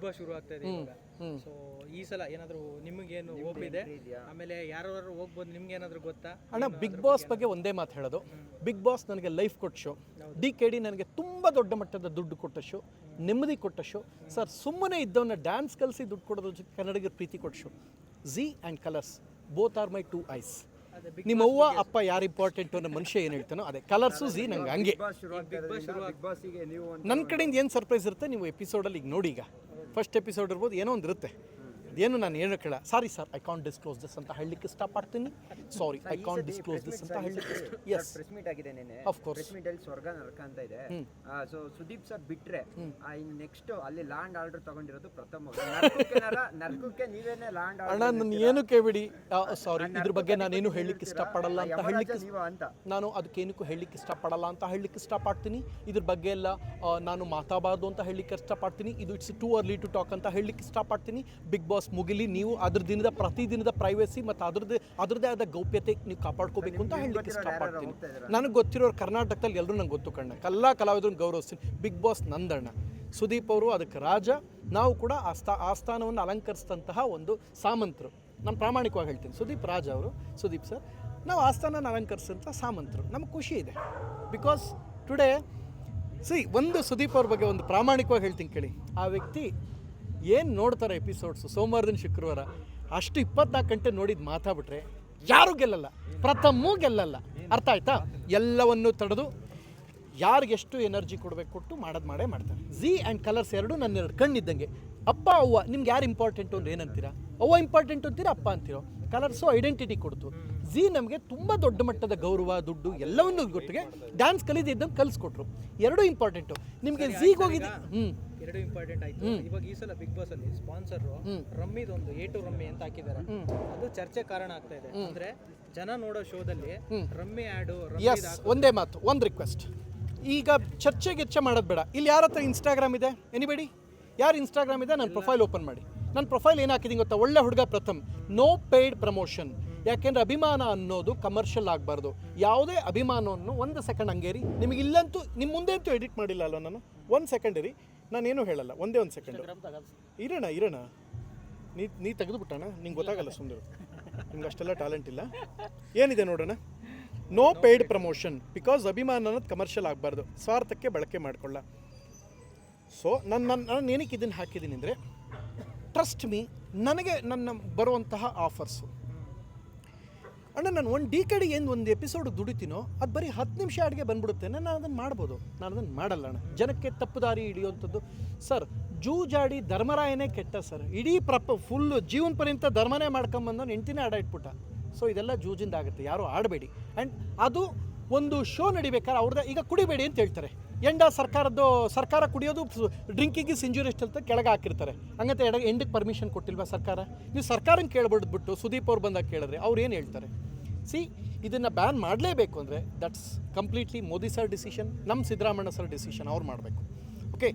ತುಂಬಾ ಶುರು ಆಗ್ತಾ ಇದೆ ಇವಾಗ ಸೊ ಈ ಸಲ ಏನಾದ್ರು ನಿಮಗೇನು ಹೋಪ್ ಇದೆ? ಆಮೇಲೆ ಯಾರು ಹೋಗ್ಬೋದು ನಿಮ್ಗೆ ಏನಾದ್ರು ಗೊತ್ತಾ? ಅಣ್ಣ ಬಿಗ್ ಬಾಸ್ ಬಗ್ಗೆ ಒಂದೇ ಮಾತು ಹೇಳೋದು. ಬಿಗ್ ಬಾಸ್ ನನಗೆ ಲೈಫ್ ಕೊಟ್ಟ ಶೋ ಡಿ ಕೆ ಡಿ ನನಗೆ ತುಂಬ ದೊಡ್ಡ ಮಟ್ಟದ ದುಡ್ಡು ಕೊಟ್ಟ ಶೋ ನೆಮ್ಮದಿ ಕೊಟ್ಟ ಶೋ ಸರ್ ಸುಮ್ಮನೆ ಇದ್ದವನ್ನ ಡ್ಯಾನ್ಸ್ ಕಲಿಸಿ ದುಡ್ಡು ಕೊಡೋದ್ರ ಜೊತೆ ಕನ್ನಡಿಗರ ಪ್ರೀತಿ ಕೊಟ್ಟ show Zee and Colors both are my two eyes ನಿಮ್ಮ ಅವ್ವ ಅಪ್ಪ ಯಾರು ಇಂಪಾರ್ಟೆಂಟ್ ಅನ್ನೋ ಮನುಷ್ಯ ಏನು ಹೇಳ್ತಾನೋ ಅದೇ. ಕಲರ್ಸು ಝಿ ನಂಗೆ ಹಂಗೆ. ನನ್ನ ಕಡೆಯಿಂದ ಏನು ಸರ್ಪ್ರೈಸ್ ಇರುತ್ತೆ ನೀವು ಎಪಿಸೋಡಲ್ಲಿ ಈಗ ನೋಡಿ ಈಗ ಫಸ್ಟ್ ಎಪಿಸೋಡ್ ಇರ್ಬೋದು ಏನೋ ಒಂದು ಇರುತ್ತೆ ಏನು ನಾನು ಏನು ಕೇಳ. Sorry sir I can't disclose this ಅಂತ ಹೇಳಲಿಕ್ಕೆ ಇಷ್ಟಪಡ್ತೀನಿ. Sorry I can't disclose this ಅಂತ ಹೇಳಲಿಕ್ಕೆ ಎಸ್ ಪ್ರೆಸ್ ಮೀಟ್ ಆಗಿದೆ ನೆನೆ ಆಫ್ ಕೋರ್ಸ್ ಪ್ರೆಸ್ ಮೀಟ್ ಅಲ್ಲಿ ಸ್ವರ್ಗ ನರಕ ಅಂತ ಇದೆ. ಸೊ ಸುದೀಪ್ ಸರ್ ಬಿಟ್ರೆ ನೆಕ್ಸ್ಟ್ ಅಲ್ಲಿ ಲ್ಯಾಂಡ್ ಆರ್ಡರ್ ತಗೊಂಡಿರೋದು ಪ್ರಥಮ ನರಕಕ್ಕೆ ನರ- ನರಕಕ್ಕೆ ನೀವೇನೆ ಲ್ಯಾಂಡ್ ಆರ್ಡರ್ ಅಣ್ಣ ನಾನು ಏನು ಕೇಳಿಬಿಡಿ. ಸಾರಿ ಇದ್ರ ಬಗ್ಗೆ ನಾನೇನು ಹೇಳಲಿಕ್ಕೆ ಇಷ್ಟಪಡಲ್ಲ ಅಂತ ಹೇಳಲಿಕ್ಕೆ ನಾನು ಅಂತ. ನಾನು ಅದಕ್ಕೇನಕ್ಕೂ ಹೇಳಲಿಕ್ಕೆ ಇಷ್ಟಪಡಲ್ಲ ಅಂತ ಹೇಳಲಿಕ್ಕೆ ಇಷ್ಟಪಡ್ತೀನಿ. ಇದ್ರ ಬಗ್ಗೆ ಎಲ್ಲ ನಾನು ಮಾತಾಡಬಾರ್ದು ಅಂತ ಹೇಳಲಿಕ್ಕೆ ಇಷ್ಟಪಡ್ತೀನಿ. ಇದು it's too early to talk ಅಂತ ಹೇಳಲಿಕ್ಕೆ ಇಷ್ಟಪಡ್ತೀನಿ. ಬಿಗ್ ಬಾಸ್ ಮುಗಿಲಿ ನೀವು ಅದ್ರ ದಿನದ ಪ್ರತಿದಿನದ ಪ್ರೈವಸಿ ಮತ್ತು ಅದ್ರದ್ದೇ ಅದ್ರದ್ದೇ ಆದ ಗೌಪ್ಯತೆ ನೀವು ಕಾಪಾಡ್ಕೋಬೇಕು ಅಂತ ಹೇಳಲಿಕ್ಕೆ ಇಷ್ಟಪಡ್ತೀನಿ ನನಗೆ ಗೊತ್ತಿರೋರು ಕರ್ನಾಟಕದಲ್ಲಿ ಎಲ್ಲರೂ ನಂಗೆ ಗೊತ್ತು ಕಣ್ಣ. ಎಲ್ಲ ಕಲಾವಿದ್ರನ್ನ ಗೌರವಿಸ್ತೀನಿ ಬಿಗ್ ಬಾಸ್ ನಂದಣ್ಣ. ಸುದೀಪ್ ಅವರು ಅದಕ್ಕೆ ರಾಜ. ನಾವು ಕೂಡ ಆ ಸ್ಥಾ ಆ ಸ್ಥಾನವನ್ನು ಅಲಂಕರಿಸಿದಂತಹ ಒಂದು ಸಾಮಂತರು. ನಾನು ಪ್ರಾಮಾಣಿಕವಾಗಿ ಹೇಳ್ತೀನಿ. ಸುದೀಪ್ ರಾಜ ಅವರು ಸುದೀಪ್ ಸರ್ ನಾವು ಆಸ್ಥಾನ ಅಲಂಕರಿಸಿದಂಥ ಸಾಮಂತರು. ನಮ್ಗೆ ಖುಷಿ ಇದೆ. ಬಿಕಾಸ್ ಟುಡೇ ಸಿ ಒಂದು ಸುದೀಪ್ ಅವ್ರ ಬಗ್ಗೆ ಒಂದು ಪ್ರಾಮಾಣಿಕವಾಗಿ ಹೇಳ್ತೀನಿ ಕೇಳಿ. ಆ ವ್ಯಕ್ತಿ ಏನು ನೋಡ್ತಾರೆ ಎಪಿಸೋಡ್ಸು ಸೋಮವಾರದಿಂದ ಶುಕ್ರವಾರ. ಅಷ್ಟು ಇಪ್ಪತ್ನಾಲ್ಕು ಗಂಟೆ ನೋಡಿದ್ದು ಮಾತಾಡ್ಬಿಟ್ರೆ ಯಾರೂ ಗೆಲ್ಲಲ್ಲ. ಪ್ರಥಮೂ ಗೆಲ್ಲಲ್ಲ. ಅರ್ಥ ಆಯ್ತಾ? ಎಲ್ಲವನ್ನು ತಡೆದು ಯಾರಿಗೆಷ್ಟು ಎನರ್ಜಿ ಕೊಡಬೇಕು ಕೊಟ್ಟು ಮಾಡೋದು ಮಾಡೇ ಮಾಡ್ತಾರೆ. ಝಿ ಆ್ಯಂಡ್ ಕಲರ್ಸ್ ಎರಡು ನನ್ನ ಎರಡು ಕಣ್ಣಿದ್ದಂಗೆ. ಅಪ್ಪ, ಅವ್ವ, ನಿಮ್ಗೆ ಯಾರು ಇಂಪಾರ್ಟೆಂಟು ಅಂದ್ರೆ ಏನಂತೀರಾ? ಅವ್ವ ಇಂಪಾರ್ಟೆಂಟ್ ಅಂತೀರಾ, ಅಪ್ಪ ಅಂತೀರೋ? ಕಲರ್ಸು ಐಡೆಂಟಿಟಿ ಕೊಡ್ತು. ಝಿ ನಮಗೆ ತುಂಬ ದೊಡ್ಡ ಮಟ್ಟದ ಗೌರವ, ದುಡ್ಡು ಎಲ್ಲವನ್ನೂ ಗೊತ್ತಿಗೆ ಡ್ಯಾನ್ಸ್ ಕಲಿದಿದ್ದಂಗೆ ಕಲಿಸ್ಕೊಟ್ರು. ಎರಡೂ ಇಂಪಾರ್ಟೆಂಟು ನಿಮಗೆ ಝೀಗೆ ಹೋಗಿದೆ ಹ್ಞೂ ಎರಡು ಇಂಪಾರ್ಟೆಂಟ್ ಆಯ್ತು. ಇವಾಗ ಈ ಸಲ ಬಿಗ್ ಬಾಸ್ ಅಲ್ಲಿ ಸ್ಪಾನ್ಸರ್ ರಮ್ಮಿದೊಂದು ಟು ರಮ್ಮಿ ಅಂತ ಹಾಕಿದ್ದಾರೆ. ಅದು ಚರ್ಚೆ ಕಾರಣ ಆಗ್ತಾ ಇದೆ. ಅಂದ್ರೆ ಜನ ನೋಡೋ ಶೋದಲ್ಲಿ ರಮ್ಮಿ ಆಡು ಎಸ್ ಒಂದೇ ಮಾತು ಒಂದು ರಿಕ್ವೆಸ್ಟ್ ಈಗ ಚರ್ಚೆ ಗೆಚ್ಚೆ ಮಾಡೋದು ಬೇಡ. ಇಲ್ಲಿ ಯಾರ ಹತ್ರ ಇನ್ಸ್ಟಾಗ್ರಾಮ್ ಇದೆ? ಎನಿಬೇಡಿ ಯಾರು ಇನ್ಸ್ಟಾಗ್ರಾಮ್ ಇದೆ? ನನ್ನ ಪ್ರೊಫೈಲ್ ಓಪನ್ ಮಾಡಿ. ನನ್ನ ಪ್ರೊಫೈಲ್ ಏನು ಹಾಕಿದೀನಿ ಗೊತ್ತಾ? ಒಳ್ಳೆ ಹುಡುಗ ಪ್ರಥಮ್. ನೋ ಪೇಯ್ಡ್ ಪ್ರಮೋಷನ್ ಯಾಕೆಂದ್ರೆ ಅಭಿಮಾನ ಅನ್ನೋದು ಕಮರ್ಷಿಯಲ್ ಆಗಬಾರ್ದು. ಯಾವುದೇ ಅಭಿಮಾನವನ್ನು ಒಂದು ಸೆಕೆಂಡ್ ಹಂಗೇರಿ. ನಿಮಗೆ ಇಲ್ಲಂತೂ ನಿಮ್ಮ ಮುಂದೆ ಅಂತೂ ಎಡಿಟ್ ಮಾಡಿಲ್ಲ ಅಲ್ಲ ನಾನು? ಒಂದು ಸೆಕೆಂಡ್ ಇರಿ. ನಾನೇನು ಹೇಳಲ್ಲ ಒಂದೇ ಒಂದು ಸೆಕೆಂಡ್ ಇರೋಣ ಇರೋಣ ನೀ ನೀ ತೆಗೆದುಬಿಟ್ಟಣ ನಿಂಗೆ ಗೊತ್ತಾಗಲ್ಲ ಸುಂದರ ನಿಮ್ಗೆ ಅಷ್ಟೆಲ್ಲ ಟ್ಯಾಲೆಂಟ್ ಇಲ್ಲ. ಏನಿದೆ ನೋಡೋಣ? ನೋ ಪೇಯ್ಡ್ ಪ್ರಮೋಷನ್ ಬಿಕಾಸ್ ಅಭಿಮಾನ ಅನ್ನೋದು ಕಮರ್ಷಿಯಲ್ ಆಗಬಾರ್ದು. ಸ್ವಾರ್ಥಕ್ಕೆ ಬಳಕೆ ಮಾಡಿಕೊಳ್ಳ. ಸೊ ನನ್ನ ನನ್ನ ನಾನು ಏನಕ್ಕೆ ಇದನ್ನು ಹಾಕಿದ್ದೀನಿ ಅಂದರೆ ಟ್ರಸ್ಟ್ ಮೀ ನನಗೆ ನನ್ನ ಬರುವಂತಹ ಆಫರ್ಸು ಅಣ್ಣ, ನಾನು ಒಂದು ಡಿ ಕೆಡಿಗೆ ಏನು ಒಂದು ಎಪಿಸೋಡ್ ದುಡಿತೀನೋ, ಅದು ಬರೀ ಹತ್ತು ನಿಮಿಷ ಅಡುಗೆ ಬಂದ್ಬಿಡುತ್ತೆ. ನಾನು ಅದನ್ನು ಮಾಡ್ಬೋದು. ನಾನು ಅದನ್ನು ಮಾಡಲ್ಲ ಅಣ್ಣ. ಜನಕ್ಕೆ ತಪ್ಪು ದಾರಿ ಹಿಡಿಯುವಂಥದ್ದು. ಸರ್, ಜೂಜಾಡಿ ಧರ್ಮರಾಯನೇ ಕೆಟ್ಟ ಸರ್. ಇಡೀ ಪ್ರಪ ಫುಲ್ಲು ಜೀವನ ಪರ್ಯಂತ ಧರ್ಮನೇ ಮಾಡ್ಕೊಂಬಂದು ಹೆಂಡ್ತಿನೇ ಆಡ ಇಟ್ಬಿಟ್ಟ. ಸೊ ಇದೆಲ್ಲ ಜೂಜಿಂದ ಆಗುತ್ತೆ ಯಾರೂ ಆಡಬೇಡಿ. ಆ್ಯಂಡ್ ಅದು ಒಂದು ಶೋ ನಡಿಬೇಕಾದ್ರೆ ಅವ್ರದ್ದು ಈಗ ಕುಡಿಬೇಡಿ ಅಂತ ಹೇಳ್ತಾರೆ. ಎಂಡ ಸರ್ಕಾರದ್ದು, ಸರ್ಕಾರ ಕುಡಿಯೋದು ಡ್ರಿಂಕಿಂಗ್ ಇಸ್ ಇಂಜುರಿಸ್ಟ್ ಅಂತ ಕೆಳಗೆ ಹಾಕಿರ್ತಾರೆ. ಹಂಗಂತ ಎಡ ಎಂಡಕ್ಕೆ ಪರ್ಮಿಷನ್ ಕೊಟ್ಟಿಲ್ವಾ ಸರ್ಕಾರ? ನೀವು ಸರ್ಕಾರನ ಕೇಳ್ಬಿಡ್ಬಿಟ್ಟು ಸುದೀಪ್ ಅವ್ರು ಬಂದಾಗ ಕೇಳಿದ್ರೆ ಅವ್ರು ಏನು ಹೇಳ್ತಾರೆ? ಸಿ, ಇದನ್ನು ಬ್ಯಾನ್ ಮಾಡಲೇಬೇಕು ಅಂದರೆ that's completely Modi sir decision ನಮ್ಮ ಸಿದ್ದರಾಮಣ್ಣ ಸರ್ ಡಿಸಿಷನ್ ಅವ್ರು ಮಾಡಬೇಕು. ಓಕೆ